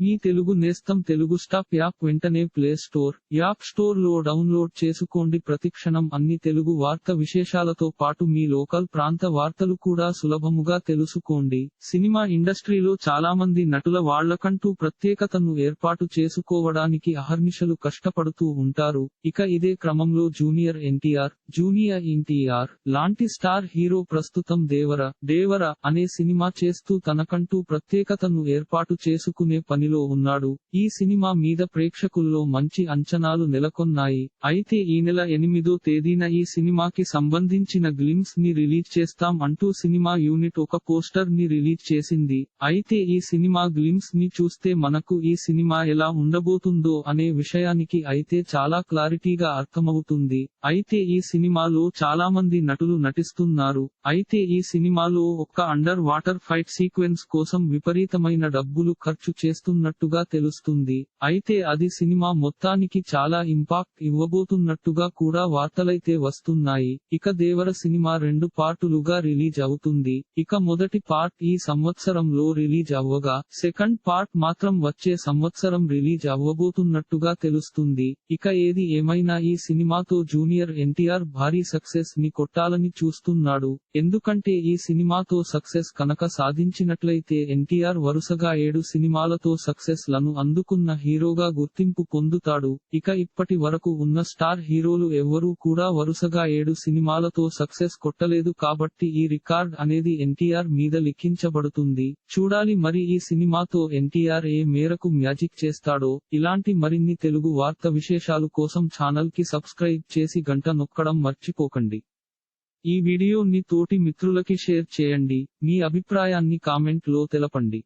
మీ తెలుగు నేస్తం Telugu stop app వెంటనే play store app స్టోర్లో డౌన్లోడ్ చేసుకోండి. ప్రతిక్షణం అన్ని తెలుగు వార్త విశేషాలతో పాటు మీ లోకల్ ప్రాంత వార్తలు కూడా సులభముగా తెలుసుకోండి. సినిమా ఇండస్ట్రీలో చాలా మంది నటుల వాళ్ళకంటూ ప్రత్యేకతను ఏర్పాటు చేసుకోవడానికి అహర్నిశలు కష్టపడుతూ ఉంటారు. ఇక ఇదే క్రమంలో జూనియర్ ఎన్టీఆర్ జూనియర్ ఎన్టీఆర్ లాంటి స్టార్ హీరో ప్రస్తుతం దేవర దేవర అనే సినిమా చేస్తూ తనకంటూ ప్రత్యేకతను ఏర్పాటు చేసుకునే పని పనిలో ఉన్నాడు. ఈ సినిమా మీద ప్రేక్షకుల్లో మంచి అంచనాలు నెలకొన్నాయి. అయితే ఈ నెల ఎనిమిదో తేదీన ఈ సినిమాకి సంబంధించిన గ్లిమ్స్ని రిలీజ్ చేస్తాం అంటూ సినిమా యూనిట్ ఒక పోస్టర్ని రిలీజ్ చేసింది. అయితే ఈ సినిమా గ్లిమ్స్ని చూస్తే మనకు ఈ సినిమా ఎలా ఉండబోతుందో అనే విషయానికి అయితే చాలా క్లారిటీగా అర్థమవుతుంది. అయితే ఈ సినిమాలో చాలా మంది నటులు నటిస్తున్నారు. అయితే ఈ సినిమాలో ఒక్క అండర్ వాటర్ ఫైట్ సీక్వెన్స్ కోసం విపరీతమైన డబ్బులు ఖర్చు చేస్తున్నారు. ఇవ్వబోతున్నట్టుగా తెలుస్తుంది. అయితే అది సినిమా మొత్తానికి చాలా ఇంపాక్ట్ ఇవ్వబోతున్నట్టుగా కూడా వార్తలైతే వస్తున్నాయి. ఇక దేవర సినిమా రెండు పార్టులుగా రిలీజ్ అవుతుంది. ఇక మొదటి పార్ట్ ఈ సంవత్సరంలో రిలీజ్ అవ్వగా సెకండ్ పార్ట్ మాత్రం వచ్చే సంవత్సరం రిలీజ్ అవ్వబోతున్నట్టుగా తెలుస్తుంది. ఇక ఏది ఏమైనా ఈ సినిమాతో జూనియర్ ఎన్టీఆర్ భారీ సక్సెస్ని కొట్టాలని చూస్తున్నాడు. ఎందుకంటే ఈ సినిమాతో సక్సెస్ కనుక సాధించినట్లయితే ఎన్టీఆర్ వరుసగా ఏడు సినిమాలతో సక్సెస్లను అందుకున్న హీరోగా గుర్తింపు పొందుతాడు. ఇక ఇప్పటి వరకు ఉన్న స్టార్ హీరోలు ఎవ్వరూ కూడా వరుసగా ఏడు సినిమాలతో సక్సెస్ కొట్టలేదు కాబట్టి ఈ రికార్డ్ అనేది ఎన్టీఆర్ మీద లిఖించబడుతుంది. చూడాలి మరి ఈ సినిమాతో ఎన్టీఆర్ ఏ మేరకు మ్యాజిక్ చేస్తాడో. ఇలాంటి మరిన్ని తెలుగు వార్త విశేషాలు కోసం ఛానల్కి సబ్స్క్రైబ్ చేసి గంట నొక్కడం మర్చిపోకండి. ఈ వీడియోని తోటి మిత్రులకి షేర్ చేయండి. మీ అభిప్రాయాన్ని కామెంట్లో తెలపండి.